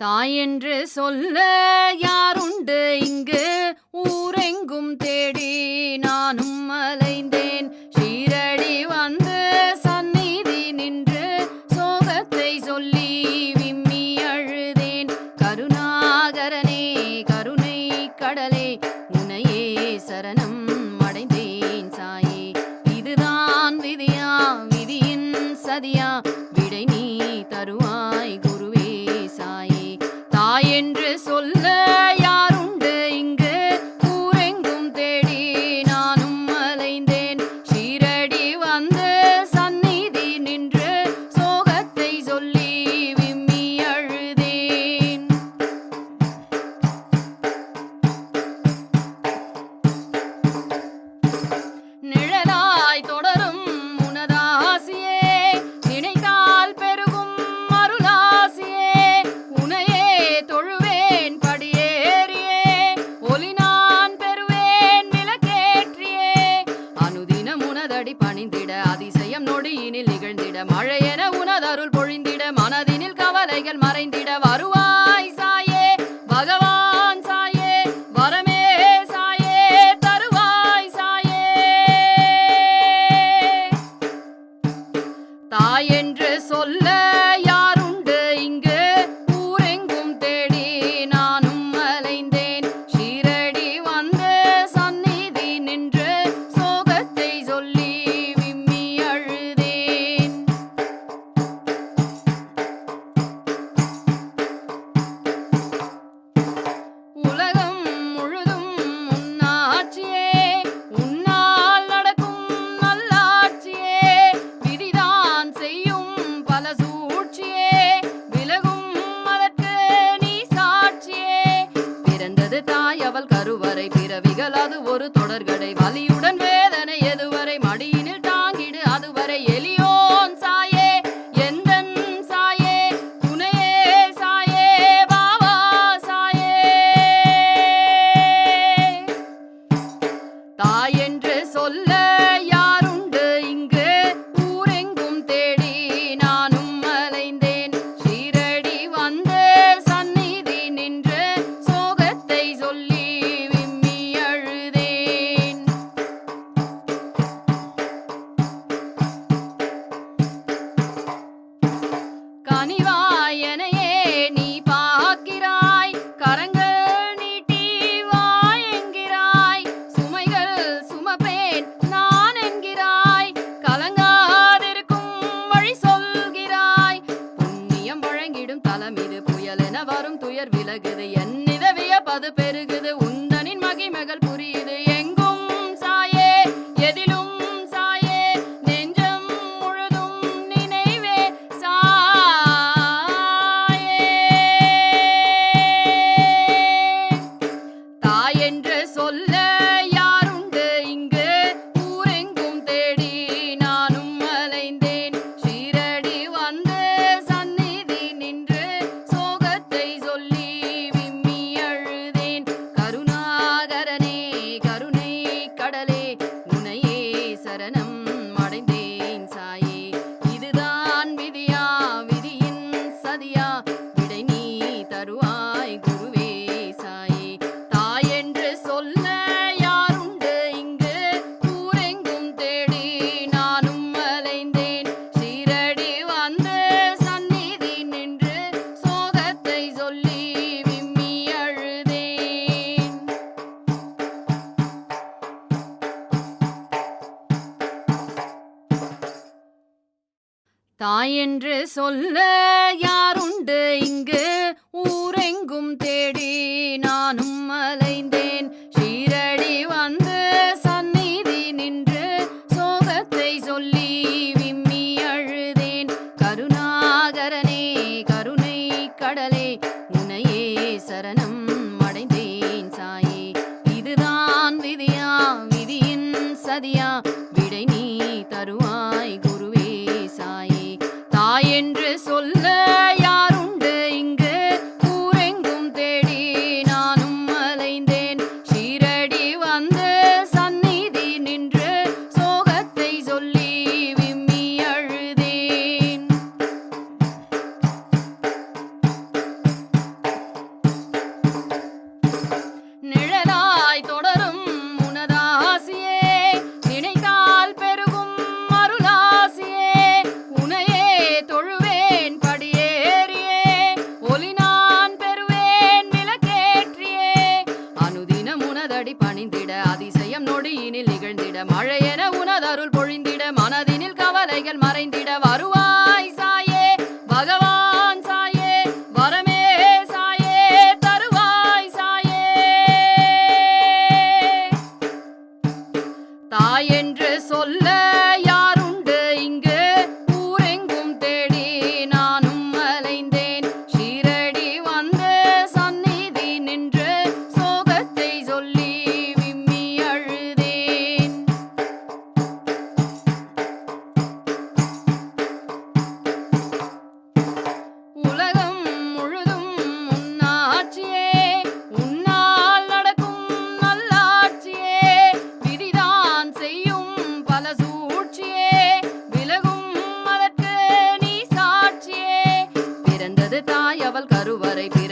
தாயென்று சொல்ல யாருண்டு? இங்கு ஊரெங்கும் தேடி நானும் அலைந்தேன் ஷீரடி வந்து சந்நிதி நின்று சோகத்தை சொல்லி விம்மி அழுதேன். கருணாகரனே கருணை கடலே valley உயர் விலகுது. என் பது பேர் தாய் என்று சொல்ல யாருண்டு? இங்கு ஊரெங்கும் தேடி நானும் அலைந்தேன் ஷீரடி வந்து சந்நிதி நின்று சோகத்தை சொல்லி விம்மி அழுதேன். கருணாகரனே கருணை கடலே உனையே சரணம்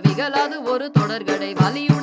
விகலாது ஒரு தொடர்கடை. வலியும்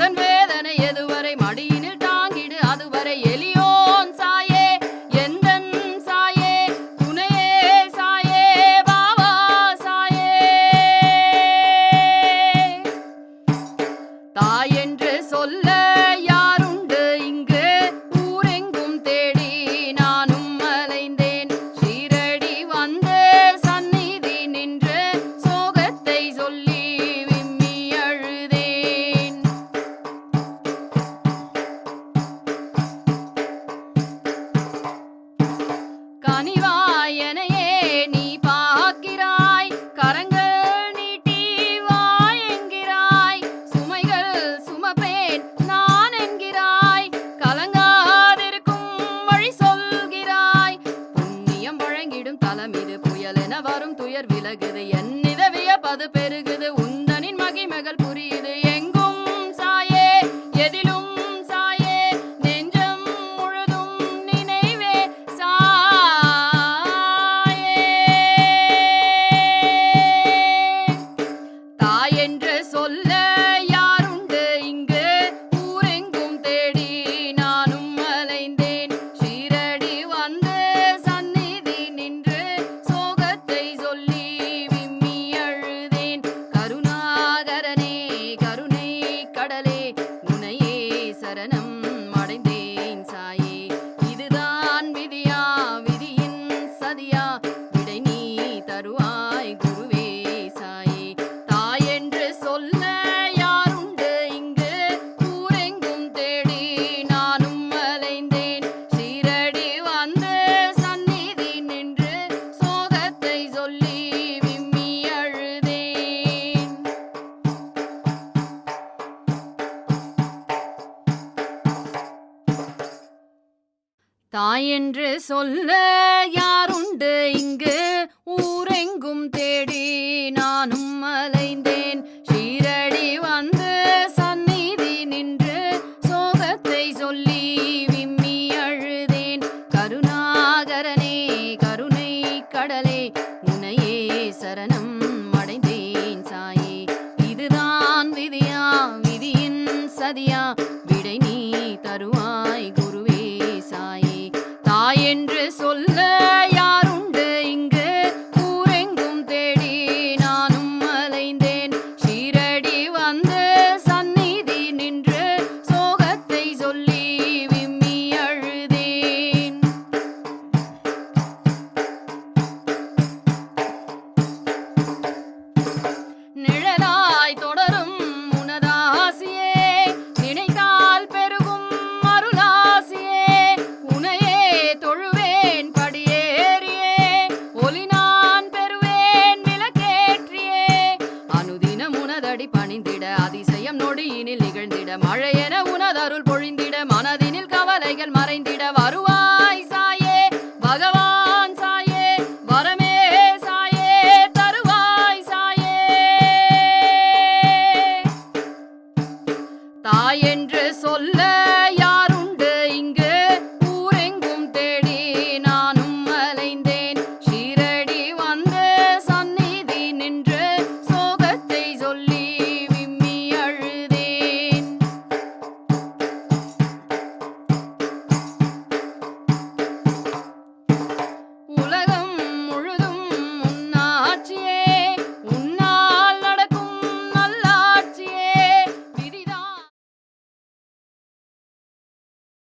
The. baby. என்று சொல்ல யாருண்டு? இங்கு ஊரெங்கும் தேடி நானும் அலைந்தேன் ஷீரடி வந்து சந்நிதி நின்று சோகத்தை சொல்லி விம்மி அழுதேன். கருணாகரனே கருணை கடலே உனையே சரணம் அடைந்தேன் சாயே. இதுதான் விதியா விதியின் சதியா